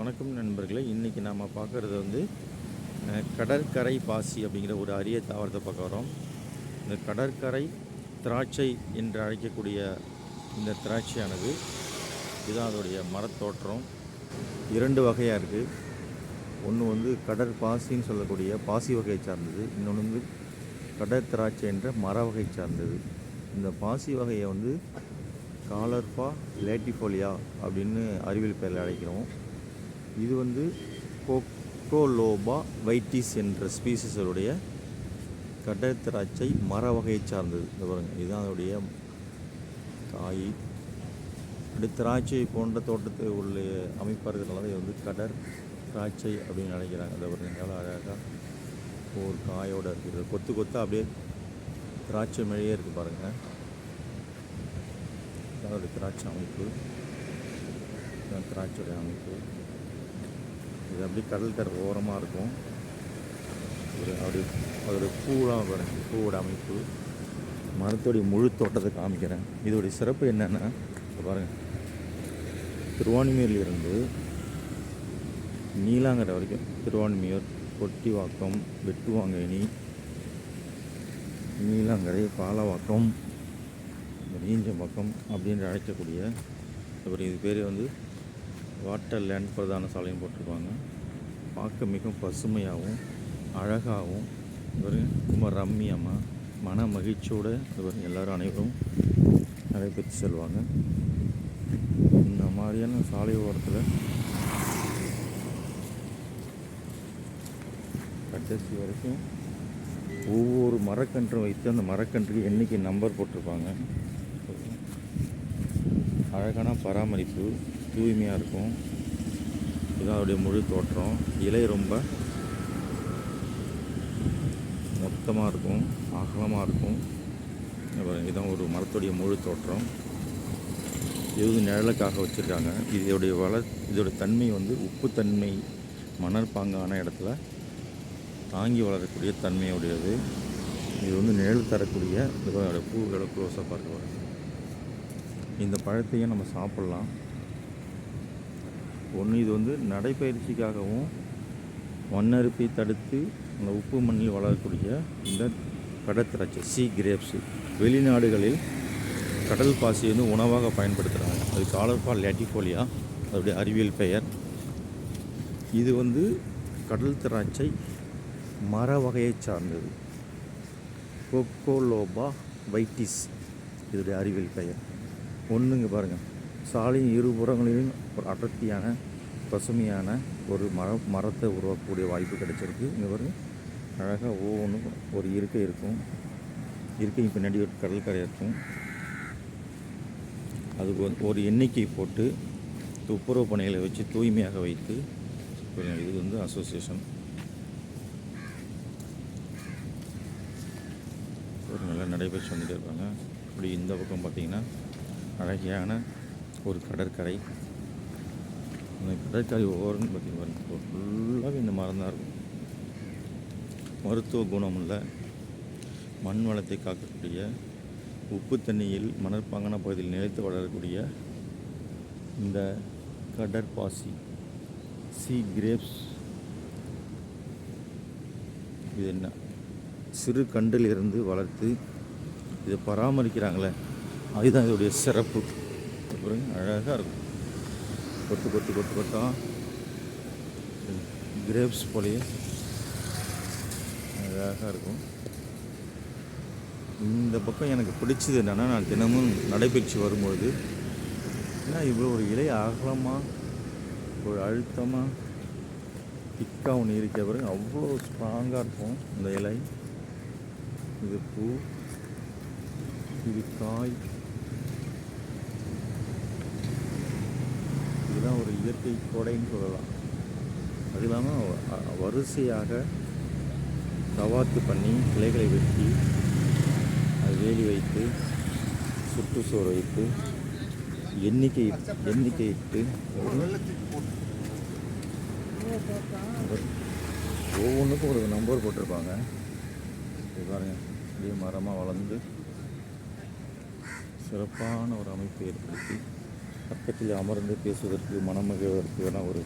வணக்கம் நண்பர்களே. இன்றைக்கி நாம் பார்க்குறது வந்து கடற்கரை பாசி அப்படிங்கிற ஒரு அரிய தாவரத்தை பார்க்க வரோம் இந்த கடற்கரை திராட்சை என்று அழைக்கக்கூடிய இந்த திராட்சையானது இதுதான் அதோடைய மரத்தோற்றம். இரண்டு வகையாக இருக்குது ஒன்று வந்து கடற்பாசின்னு சொல்லக்கூடிய பாசி வகையை சார்ந்தது. இன்னொன்று வந்து கடற் திராட்சை என்ற மர வகை சார்ந்தது. இந்த பாசி வகையை வந்து காலர்பா லேட்டிஃபோலியா அப்படின்னு அறிவியல் பெயரில் அழைக்கிறோம். இது வந்து கோக்கோலோபா வைட்டிஸ் என்ற ஸ்பீசிஸருடைய கடற் திராட்சை மர வகையை சார்ந்தது. இந்த பாருங்கள் இதுதான் அதோடைய காய் அப்படி திராட்சை போன்ற தோட்டத்தை உள்ள அமைப்பாக இருக்கிறதுனால இது வந்து கடற் திராட்சை அப்படின்னு நினைக்கிறாங்க அதை பாருங்க எவ்வளோ அழகாக ஒரு காயோட இருக்குது கொத்து கொத்தாக அப்படியே திராட்சை மேலேயே இருக்குது பாருங்கள் அதோட திராட்சை அமைப்பு. திராட்சையுடைய அமைப்பு. இது அப்படியே தர ஓரமாக இருக்கும். ஒரு அப்படி ஒரு பூலாம் பாருங்கள் பூவோட அமைப்பு. மரத்தோடைய முழு தோட்டத்தை காமிக்கிறேன். இதோடைய சிறப்பு என்னென்னா பாருங்கள் பாருங்க. திருவான்மியூர்லேருந்து நீலாங்கரை வரைக்கும் திருவான்மியூர் கொட்டிவாக்கம் வெட்டுவாங்கேணி நீலாங்கரை பாலவாக்கம் நீஞ்சம்பாக்கம் அப்படின்னு அழைக்கக்கூடிய அப்புறம் இது பேர் வந்து வாட்டர் லேண்ட் பிரதான சாலையும் போட்டிருப்பாங்க. பார்க்க மிகவும் பசுமையாகவும் அழகாகவும் ஒரு ரொம்ப ரம்மியமாக மன மகிழ்ச்சியோடு இவர் எல்லோரும் அனைவரும் நடைபெற்று செல்வாங்க. இந்த மாதிரியான சாலை ஓரத்தில் கடைசி வரைக்கும் ஒவ்வொரு மரக்கன்றும் வைத்து அந்த மரக்கன்றுக்கு எண்ணிக்கை நம்பர் போட்டிருப்பாங்க. அழகான பராமரிப்பு தூய்மையாக இருக்கும். இதுதான் அதோடைய முழு தோற்றம். இலை ரொம்ப மொத்தமாக இருக்கும் அகலமாக இருக்கும். அப்புறம் இதுதான் ஒரு மரத்துடைய முழு தோற்றம். இது வந்து நிழலுக்காக வச்சுருக்காங்க. இதோடைய வள இதோட தன்மை வந்து உப்புத்தன்மை மணற்பாங்கான இடத்துல தாங்கி வளரக்கூடிய தன்மையுடையது. இது வந்து நிழல் தரக்கூடிய இதோட பூவோட க்ளோஸாக பார்க்க இந்த பழத்தையும் நம்ம சாப்பிட்லாம். ஒன்று இது வந்து நடைப்பயிற்சிக்காகவும் மண்ணரிப்பை தடுத்து அந்த உப்பு மண்ணில் வளரக்கூடிய இந்த கடற்திராட்சை சி கிரேப்ஸு வெளிநாடுகளில் கடல் பாசி வந்து உணவாக பயன்படுத்துகிறாங்க அது காலர்பால் லேட்டிஃபோலியா அதோடைய அறிவியல் பெயர். இது வந்து கடல் திராட்சை மர வகையை சார்ந்தது. கொக்கோலோபா வைட்டிஸ் இதோடைய அறிவியல் பெயர். ஒன்றுங்க பாருங்கள் சாலையின் இருபுறங்களிலும் ஒரு அடர்த்தியான பசுமையான ஒரு மர மரத்தை உருவாக்கக்கூடிய வாய்ப்பு கிடைச்சிருக்கு. இங்கே பாருங்கள் அழகாக ஒவ்வொன்றும் ஒரு இருக்கை இருக்கும். இருக்கையும் பின்னாடி ஒரு கடற்கரை இருக்கும். அதுக்கு வந்து ஒரு எண்ணிக்கை போட்டு துப்புரவு பணிகளை வச்சு தூய்மையாக வைத்து கொஞ்சம் இது வந்து அசோசியேஷன் ஒரு நல்லா நடைபெற்று வந்துட்டு இருக்காங்க. இப்படி இந்த பக்கம் பார்த்தீங்கன்னா அழகியான ஒரு கடற்கரை. அந்த கடற்கரை ஓரம்னு பார்த்தீங்கன்னா ஃபுல்லாகவே இந்த மரம் தான் இருக்கும். மருத்துவ குணமுள்ள மண் வளத்தை காக்கக்கூடிய உப்பு தண்ணியில் மணற்பாங்கான பகுதியில் நிலைத்து வளரக்கூடிய இந்த கடற்பாசி சி கிரேப்ஸ் இது என்ன? சிறு கண்டிலிருந்து வளர்த்து இதை பராமரிக்கிறாங்களே. அதுதான் இதோடைய சிறப்பு. பாருங்க அழகாக இருக்கும். கொத்து கொத்து கொத்து கொத்தா. கிரேப்ஸ் போலயே. அழகாக இருக்கும். இந்த பக்கம் எனக்கு பிடிச்சது என்னென்னா நான் தினமும் நடைபயிற்சி வரும்போது ஏன்னா இவ்வளோ ஒரு இலை அகலமாக ஒரு அழுத்தமாக திக்காக ஒன்று இருக்க பிறகு அவ்வளோ ஸ்ட்ராங்காக இருக்கும் இந்த இலை. இது பூ இது காய் இதுதான் ஒரு இயற்கை கோடைன்னு சொல்லலாம். அது இல்லாமல் வரிசையாக கவாத்து பண்ணி கிளைகளை வெட்டி அது வேலி வைத்து சுற்றுச்சுவர் வைத்து எண்ணிக்கை எண்ணிக்கையிட்டு ஒவ்வொன்றுக்கும் ஒரு நம்பர் போட்டிருப்பாங்க. பாருங்க அப்படியே மரமாக வளர்ந்து சிறப்பான ஒரு அமைப்பை ஏற்படுத்தி பக்கத்தில் அமர்ந்து பேசுவதற்கு மனமகிழ்வதற்கான ஒரு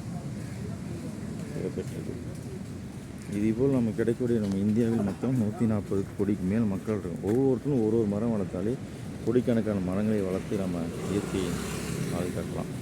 பெற்றது. இதேபோல் நம்ம கிடைக்கக்கூடிய நம்ம இந்தியாவில் மொத்தம் நூற்றி நாற்பது கோடிக்கு மேல் மக்கள் இருக்கும் ஒவ்வொருத்தரும் ஒரு ஒரு மரம் வளர்த்தாலே கோடிக்கணக்கான மரங்களை வளர்த்து நம்ம இயற்கையை பாதுகாக்கலாம்.